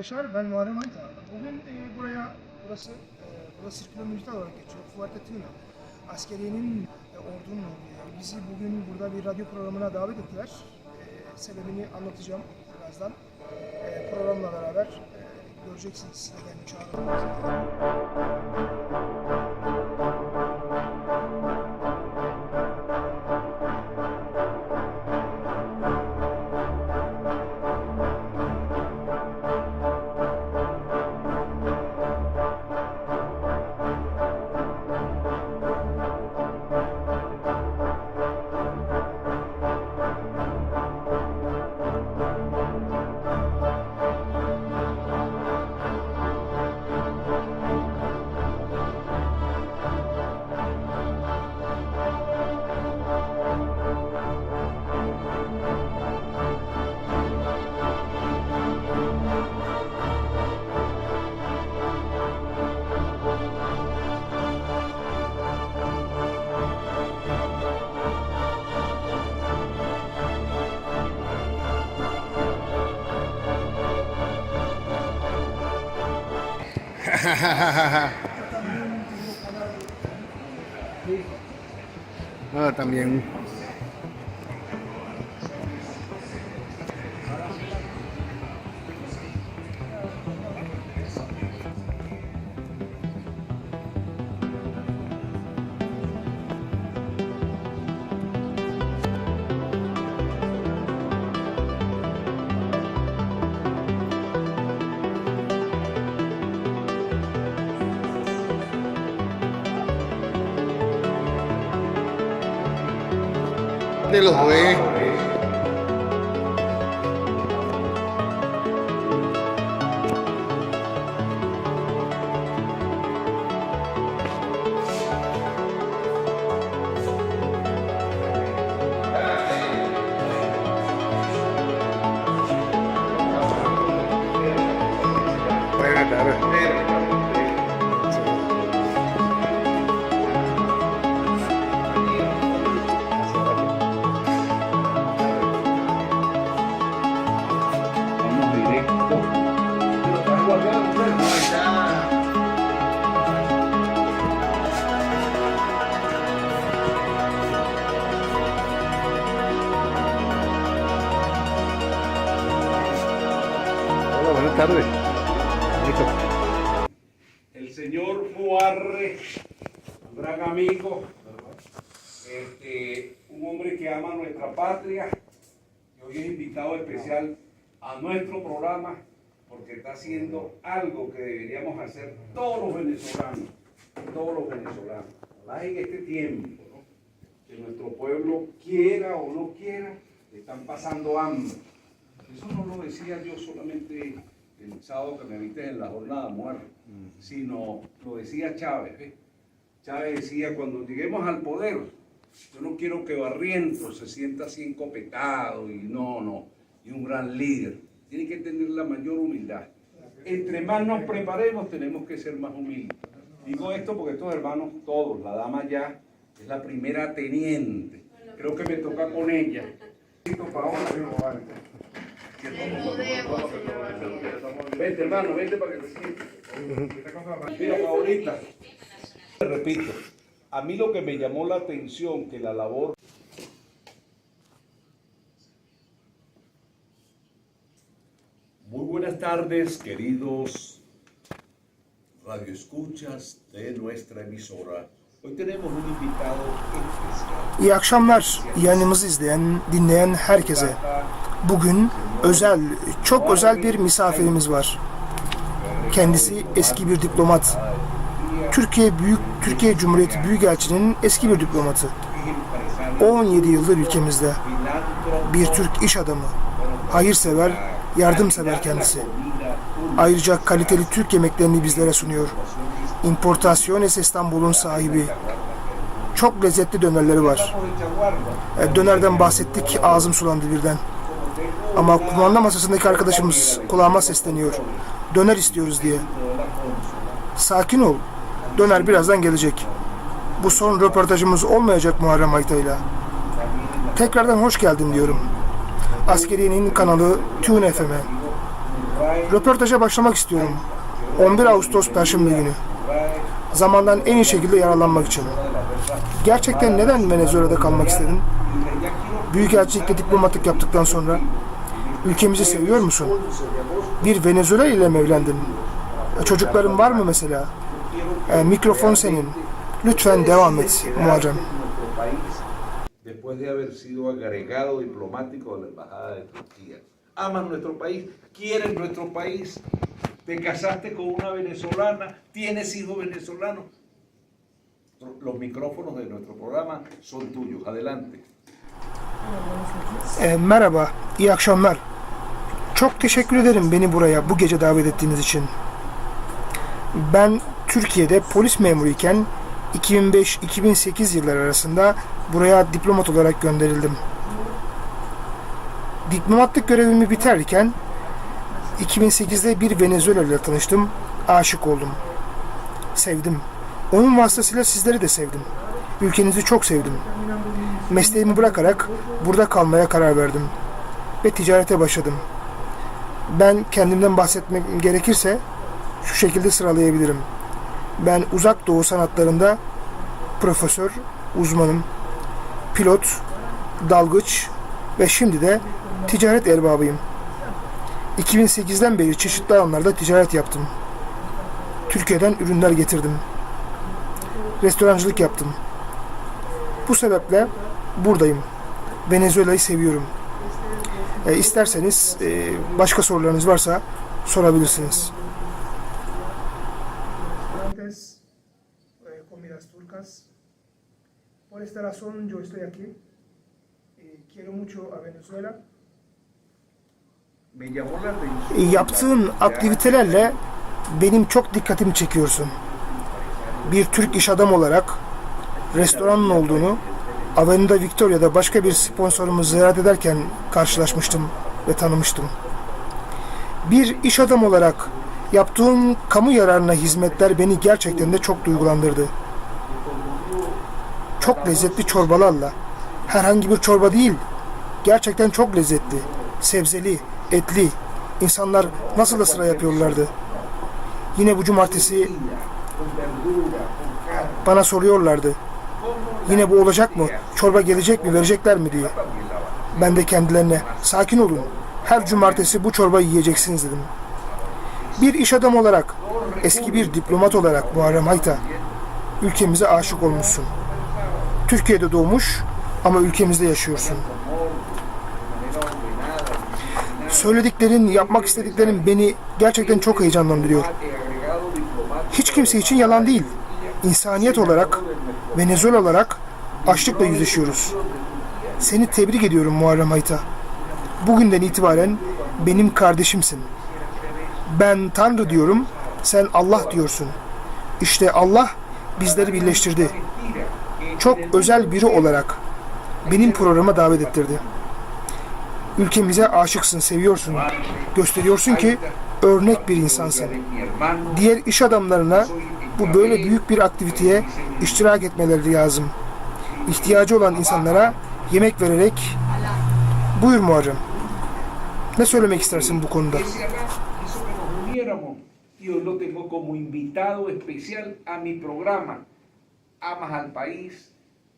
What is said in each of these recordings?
arkadaşlar, ben Muharrem Ayta. Bugün e, buraya, burası, e, burası Sirkülo Militar olarak geçiyor. Fuerteventura. Askeriyenin, e, ordunun olduğu. Bizi bugün burada bir radyo programına davet ettiler. E, sebebini anlatacağım birazdan. E, programla beraber e, göreceksiniz neden çağrıldığımızı. Ờ, tầm nhìn De El señor Muarre, un gran amigo, este, un hombre que ama nuestra patria, y hoy es invitado especial a nuestro programa porque está haciendo algo que deberíamos hacer todos los venezolanos, todos los venezolanos, más en este tiempo, que nuestro pueblo quiera o no quiera, están pasando hambre. Eso no lo decía yo solamente el sábado que me viste en la jornada muerte, sino lo decía Chávez. ¿ves? Chávez decía, cuando lleguemos al poder, yo no quiero que Barrientos se sienta así encopetado y no, no, y un gran líder. Tiene que tener la mayor humildad. Entre más nos preparemos, tenemos que ser más humildes. Digo esto porque estos hermanos, todos, la dama ya es la primera teniente. Creo que me toca con ella. Paola, Vente, hermano, vente para que te sientas. Mira, te repito, a mí lo que me llamó la atención que la labor Muy buenas tardes, queridos radioescuchas de nuestra emisora. Hoy tenemos un invitado especial. İyi akşamlar yayınımızı izleyen, dinleyen herkese. Bugün özel, çok özel bir misafirimiz var. Kendisi eski bir diplomat. Türkiye Büyük Türkiye Cumhuriyeti Büyükelçinin eski bir diplomatı. 17 yıldır ülkemizde. Bir Türk iş adamı. Hayırsever, yardımsever kendisi. Ayrıca kaliteli Türk yemeklerini bizlere sunuyor. Importaciones İstanbul'un sahibi. Çok lezzetli dönerleri var. E, Dönerden bahsettik, ağzım sulandı birden. Ama kumanda masasındaki arkadaşımız kulağıma sesleniyor. Döner istiyoruz diye. Sakin ol. Döner birazdan gelecek. Bu son röportajımız olmayacak Muharrem Ayta'yla. Tekrardan hoş geldin diyorum. Askeriyenin kanalı Tune FM'e. Röportaja başlamak istiyorum. 11 Ağustos Perşembe günü. Zamandan en iyi şekilde yararlanmak için. Gerçekten neden Venezuela'da kalmak istedin? Büyükelçilikte diplomatlık yaptıktan sonra ülkemizi seviyor musun? Bir Venezuela ile mi evlendin? E, Çocukların var mı mesela? E, mikrofon senin. Lütfen devam et Muharrem. después de haber sido agregado diplomático de la Embajada de Turquía. Amas nuestro país, quieres nuestro país, te casaste con una venezolana, tienes hijos venezolanos. Los micrófonos de nuestro programa son tuyos. Adelante. E, merhaba, iyi akşamlar. Çok teşekkür ederim beni buraya bu gece davet ettiğiniz için. Ben Türkiye'de polis memuruyken 2005-2008 yılları arasında buraya diplomat olarak gönderildim. Diplomatlık görevimi biterken 2008'de bir Venezuela ile tanıştım, aşık oldum. Sevdim. Onun vasıtasıyla sizleri de sevdim. Ülkenizi çok sevdim. Mesleğimi bırakarak burada kalmaya karar verdim ve ticarete başladım. Ben kendimden bahsetmek gerekirse şu şekilde sıralayabilirim. Ben uzak doğu sanatlarında profesör, uzmanım, pilot, dalgıç ve şimdi de ticaret erbabıyım. 2008'den beri çeşitli alanlarda ticaret yaptım. Türkiye'den ürünler getirdim. Restorancılık yaptım. Bu sebeple buradayım. Venezuela'yı seviyorum. E, isterseniz e, başka sorularınız varsa sorabilirsiniz. Eh, comidas turcas. Por esta razón yo estoy aquí. Eh, quiero mucho a Venezuela. Atención. Yaptığın aktivitelerle benim çok dikkatimi çekiyorsun. Bir Türk iş adam olarak restoranın olduğunu Avenida Victoria'da başka bir sponsorumu ziyaret ederken karşılaşmıştım ve tanımıştım. Bir iş adam olarak yaptığın kamu yararına hizmetler beni gerçekten de çok duygulandırdı. Çok lezzetli çorbalarla, herhangi bir çorba değil, gerçekten çok lezzetli, sebzeli, etli, insanlar nasıl da sıra yapıyorlardı. Yine bu cumartesi bana soruyorlardı. Yine bu olacak mı? Çorba gelecek mi? Verecekler mi diye. Ben de kendilerine sakin olun. Her cumartesi bu çorbayı yiyeceksiniz dedim. Bir iş adamı olarak, eski bir diplomat olarak Muharrem Hayta, ülkemize aşık olmuşsun. Türkiye'de doğmuş ama ülkemizde yaşıyorsun. Söylediklerin, yapmak istediklerin beni gerçekten çok heyecanlandırıyor. Hiç kimse için yalan değil. İnsaniyet olarak, Venezuela olarak açlıkla yüzleşiyoruz. Seni tebrik ediyorum Muharrem Hayta. Bugünden itibaren benim kardeşimsin. Ben Tanrı diyorum, sen Allah diyorsun. İşte Allah bizleri birleştirdi. Çok özel biri olarak benim programa davet ettirdi. Ülkemize aşıksın, seviyorsun. Gösteriyorsun ki örnek bir insansın. Diğer iş adamlarına bu böyle büyük bir aktiviteye iştirak etmeleri lazım. İhtiyacı olan insanlara yemek vererek buyur Muharrem. Ne söylemek istersin bu konuda? Ese acá quiso que nos uniéramos y hoy lo tengo como invitado especial a mi programa. Amas al país,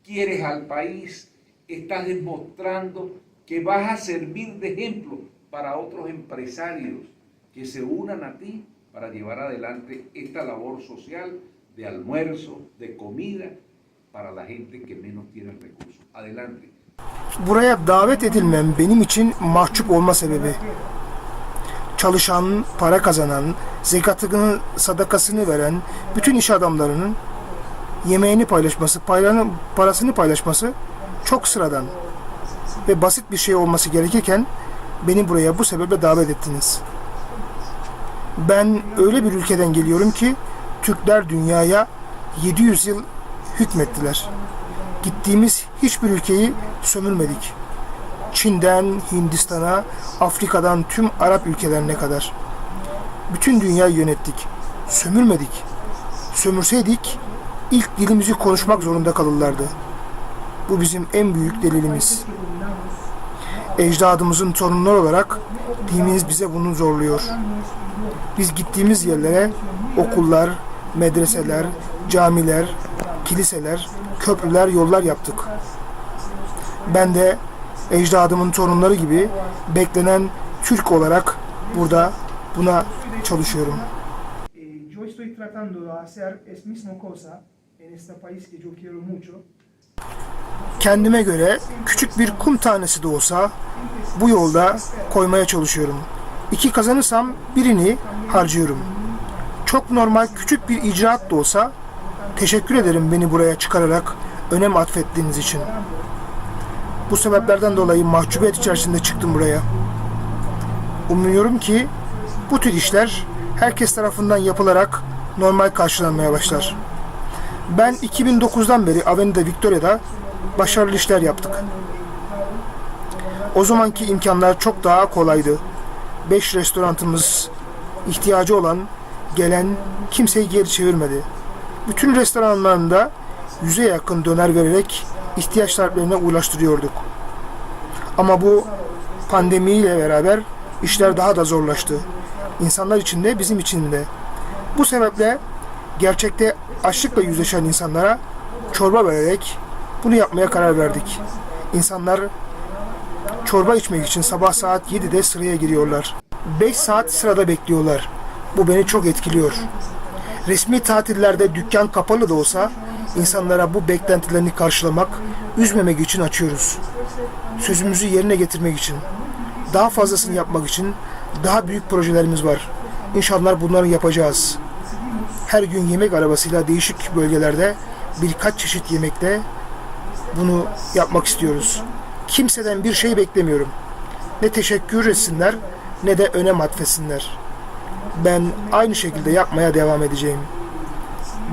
quieres al país, estás demostrando que vas a servir de ejemplo para otros empresarios que se unan a ti para llevar adelante esta labor social de almuerzo, de comida para la gente que menos tiene recursos. Adelante. Buraya davet edilmem benim için mahcup olma sebebi. Çalışan, para kazanan, zekatını, sadakasını veren bütün iş adamlarının yemeğini paylaşması, paylarını, parasını paylaşması çok sıradan ve basit bir şey olması gerekirken beni buraya bu sebeple davet ettiniz. Ben öyle bir ülkeden geliyorum ki Türkler dünyaya 700 yıl hükmettiler. Gittiğimiz hiçbir ülkeyi sömürmedik. Çin'den Hindistan'a, Afrika'dan tüm Arap ülkelerine kadar. Bütün dünyayı yönettik. Sömürmedik. Sömürseydik ilk dilimizi konuşmak zorunda kalırlardı. Bu bizim en büyük delilimiz. Ecdadımızın torunları olarak Dinimiz bize bunu zorluyor. Biz gittiğimiz yerlere okullar, medreseler, camiler, kiliseler, köprüler, yollar yaptık. Ben de ecdadımın torunları gibi beklenen Türk olarak burada buna çalışıyorum. Yo estoy tratando de hacer es mismo cosa en este país que yo quiero mucho. Kendime göre küçük bir kum tanesi de olsa bu yolda koymaya çalışıyorum. İki kazanırsam birini harcıyorum. Çok normal küçük bir icraat da olsa teşekkür ederim beni buraya çıkararak önem atfettiğiniz için. Bu sebeplerden dolayı mahcubiyet içerisinde çıktım buraya. Umuyorum ki bu tür işler herkes tarafından yapılarak normal karşılanmaya başlar. Ben 2009'dan beri Avenida Victoria'da başarılı işler yaptık. O zamanki imkanlar çok daha kolaydı. 5 restoranımız ihtiyacı olan, gelen kimseyi geri çevirmedi. Bütün restoranlarında yüze yakın döner vererek ihtiyaç sahiplerine ulaştırıyorduk. Ama bu pandemiyle beraber işler daha da zorlaştı. İnsanlar için de bizim için de. Bu sebeple gerçekte açlıkla yüzleşen insanlara çorba vererek bunu yapmaya karar verdik. İnsanlar çorba içmek için sabah saat 7'de sıraya giriyorlar. 5 saat sırada bekliyorlar. Bu beni çok etkiliyor. Resmi tatillerde dükkan kapalı da olsa insanlara bu beklentilerini karşılamak, üzmemek için açıyoruz. Sözümüzü yerine getirmek için, daha fazlasını yapmak için daha büyük projelerimiz var. İnşallah bunları yapacağız. Her gün yemek arabasıyla değişik bölgelerde birkaç çeşit yemekte bunu yapmak istiyoruz. Kimseden bir şey beklemiyorum. Ne teşekkür etsinler ne de önem atfetsinler. Ben aynı şekilde yapmaya devam edeceğim.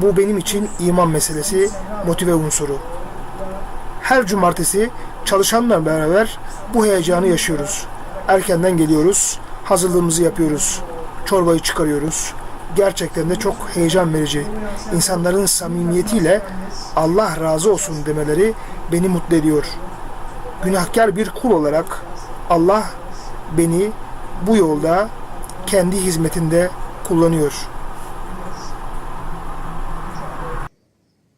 Bu benim için iman meselesi, motive unsuru. Her cumartesi çalışanla beraber bu heyecanı yaşıyoruz. Erkenden geliyoruz, hazırlığımızı yapıyoruz, çorbayı çıkarıyoruz. Gerçekten de çok heyecan verici. İnsanların samimiyetiyle Allah razı olsun demeleri beni mutlu ediyor. Günahkar bir kul olarak Allah beni bu yolda kendi hizmetinde kullanıyor.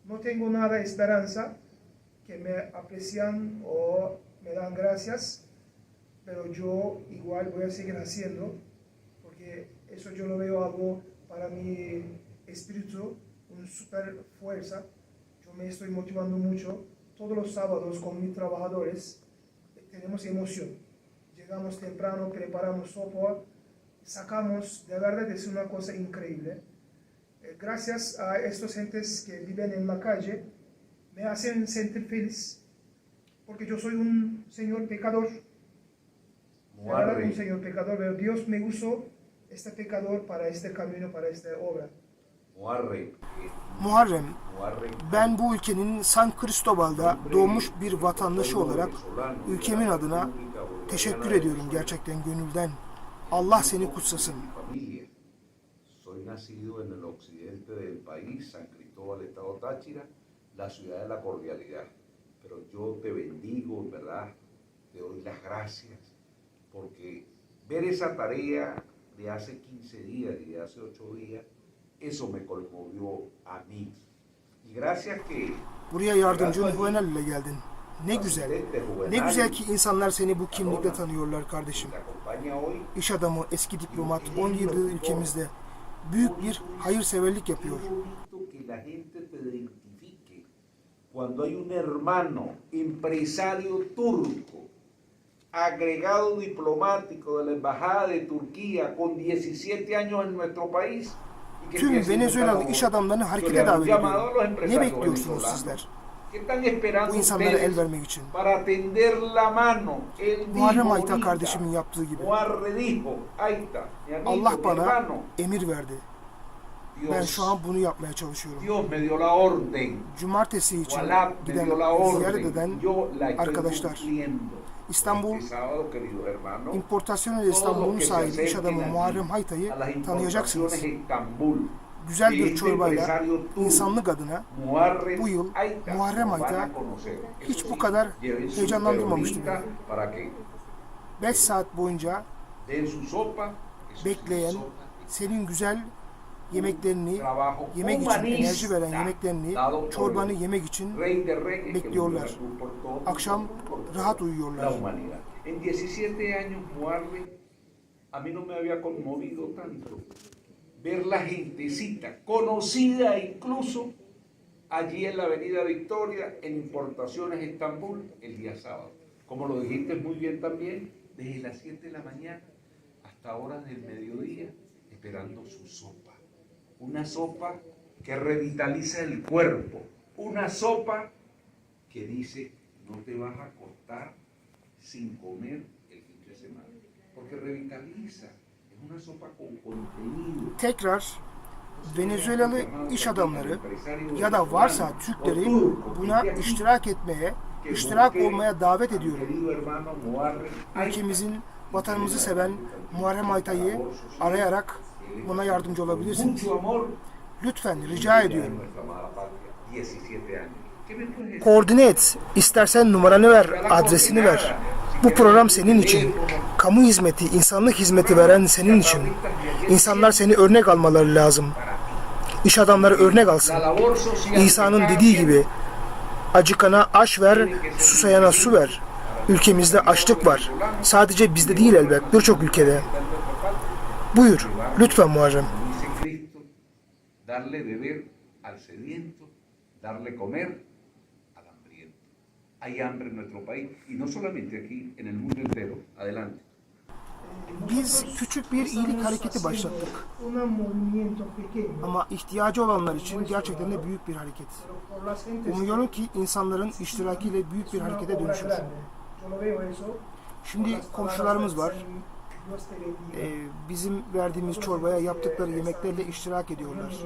No tengo nada esperanza que me aprecian o me dan gracias, pero yo igual voy a seguir haciendo, porque eso yo lo veo algo para mi espíritu, una super fuerza. Yo me estoy motivando mucho. Todos los sábados con mis trabajadores tenemos emoción. Llegamos temprano, preparamos sopa, sacamos, de verdad es una cosa increíble. Eh, Gracias a estos gentes que viven en la calle, me hacen sentir feliz, porque yo soy un señor pecador, verdad un señor pecador, pero Dios me usó este pecador para este camino, para esta obra. Muharrem, ben bu ülkenin San Cristobal'da doğmuş bir vatandaşı olarak ülkemin adına teşekkür ediyorum gerçekten gönülden. Allah seni kutsasın. familia. Soy nacido en el occidente del país, San Cristóbal, Estado Táchira, la ciudad de la cordialidad. Pero yo te bendigo, en ¿verdad? Te doy las gracias porque ver esa tarea de hace 15 días y de hace 8 días, eso me conmovió a mí. Y gracias que Buraya yardımcın Juvenal ile geldin. Ne güzel. Ne güzel ki insanlar seni bu kimlikle tanıyorlar kardeşim. İş adamı, eski diplomat, 10 yıldır ülkemizde büyük bir hayırseverlik yapıyor. cuando hay un hermano empresario turco, agregado diplomático de la Embajada de Turquía con 17 años en nuestro país. Tüm Venezuelalı iş adamlarını harekete davet ediyorum. Ne bekliyorsunuz sizler? ¿Qué están esperando Bu insanlara el vermek için. Muharrem Ayta kardeşimin yaptığı gibi. Allah bana emir verdi. Ben Dios, şu an bunu yapmaya çalışıyorum. Dios me dio la orden. Cumartesi için me giden, ziyaret eden arkadaşlar. cumpliendo. İstanbul İmportasyon İstanbul'un sahibi iş adamı Muharrem Hayta'yı tanıyacaksınız. Güzel bir çorbayla insanlık adına bu yıl Muharrem lo van Ayta a conocer. hiç bu kadar heyecanlandırmamıştı beni. Para que 5 saat boyunca bekleyen, senin güzel yemeklerini, Trabajo yemek için enerji veren yemeklerini, çorbanı yemek için Rey de Reyes que bekliyorlar. akşam rahat la uyuyorlar. humanidad. En 17 años, a mí no me había conmovido tanto ver la gentecita, conocida incluso allí en la Avenida Victoria, en Importaciones Estambul, el día sábado. Como lo dijiste muy bien también, desde las 7 de la mañana hasta horas del mediodía, esperando su sopa. Una sopa que revitaliza el cuerpo, una sopa que dice, no te vas a acostar sin comer el fin de semana, porque revitaliza, es una sopa con contenido. Tekrar Venezuelalı iş adamları ya da varsa Türkleri buna iştirak etmeye, iştirak olmaya davet ediyorum. Ülkemizin, vatanımızı seven Muharrem Aytay'ı arayarak buna yardımcı olabilirsiniz. Lütfen rica ediyorum. nuestra amada patria, 17 años. ¿Qué me puedes decir? Koordine et. İstersen numaranı ver, adresini ver. Bu program senin için. Kamu hizmeti, insanlık hizmeti veren senin için. İnsanlar seni örnek almaları lazım. İş adamları örnek alsın. İsa'nın dediği gibi acıkana aş ver, susayana su ver. Ülkemizde açlık var. Sadece bizde değil elbet, birçok ülkede. Buyur, lütfen Muharrem. dice Cristo, darle beber al sediento, darle comer al hambriento. Hay hambre en nuestro país y no solamente aquí, en el mundo entero. Adelante. Biz küçük bir iyilik hareketi başlattık. Ama ihtiyacı olanlar için gerçekten de büyük bir hareket. Umuyorum ki insanların iştirakiyle büyük bir harekete dönüşür. Şimdi komşularımız var. Ee, bizim verdiğimiz çorbaya yaptıkları yemeklerle iştirak ediyorlar.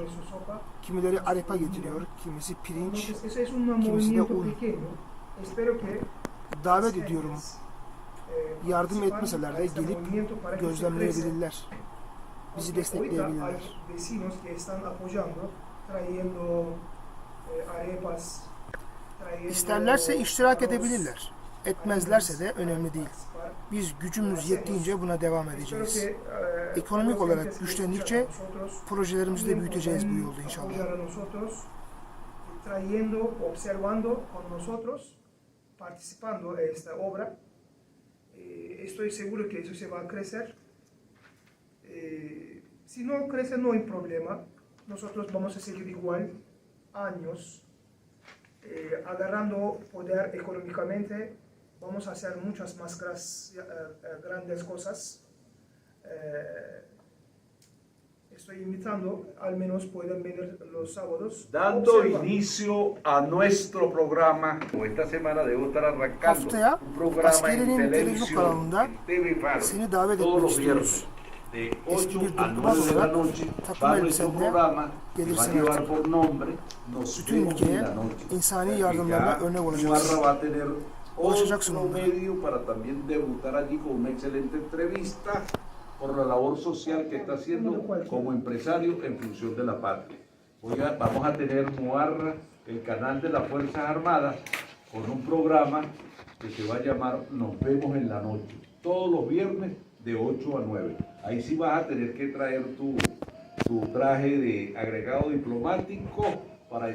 Kimileri arepa getiriyor, kimisi pirinç. Kimisi de un. Davet ediyorum. Yardım etmeseler de gelip gözlemleyebilirler. Bizi destekleyebilirler. İsterlerse iştirak edebilirler. Etmezlerse de önemli değil. Biz gücümüz yettiğince buna devam edeceğiz. Ekonomik olarak güçlendikçe projelerimizi de büyüteceğiz bu yolda inşallah. trayendo, observando con nosotros, participando en esta obra. Eh, estoy seguro que eso se va a crecer. Eh, si no crece no hay problema. Nosotros vamos a seguir igual años eh, agarrando poder económicamente. Vamos a hacer muchas más gras- eh, eh, grandes cosas. Eh, estoy invitando, al menos pueden venir los sábados. Dando Observa. inicio a nuestro programa, esta semana debo estar arrancando Haftaya un programa en televisión, en TV Faro, todos los viernes, de Eski 8 bir a diplomat 9 de la noche, va nuestro elbisenle programa que va a llevar por nombre Nos vemos en la noche. insani yardımlarla ya örnek olacağız. Va a tener otro medio para también debutar allí con una excelente entrevista por la labor social que está haciendo como empresario en función de la patria. Vamos a tener Muarra, el canal de las Fuerzas Armadas, con un programa que se va a llamar Nos vemos en la noche, todos los viernes de 8 a 9. Ahí sí vas a tener que traer tu, tu traje de agregado diplomático para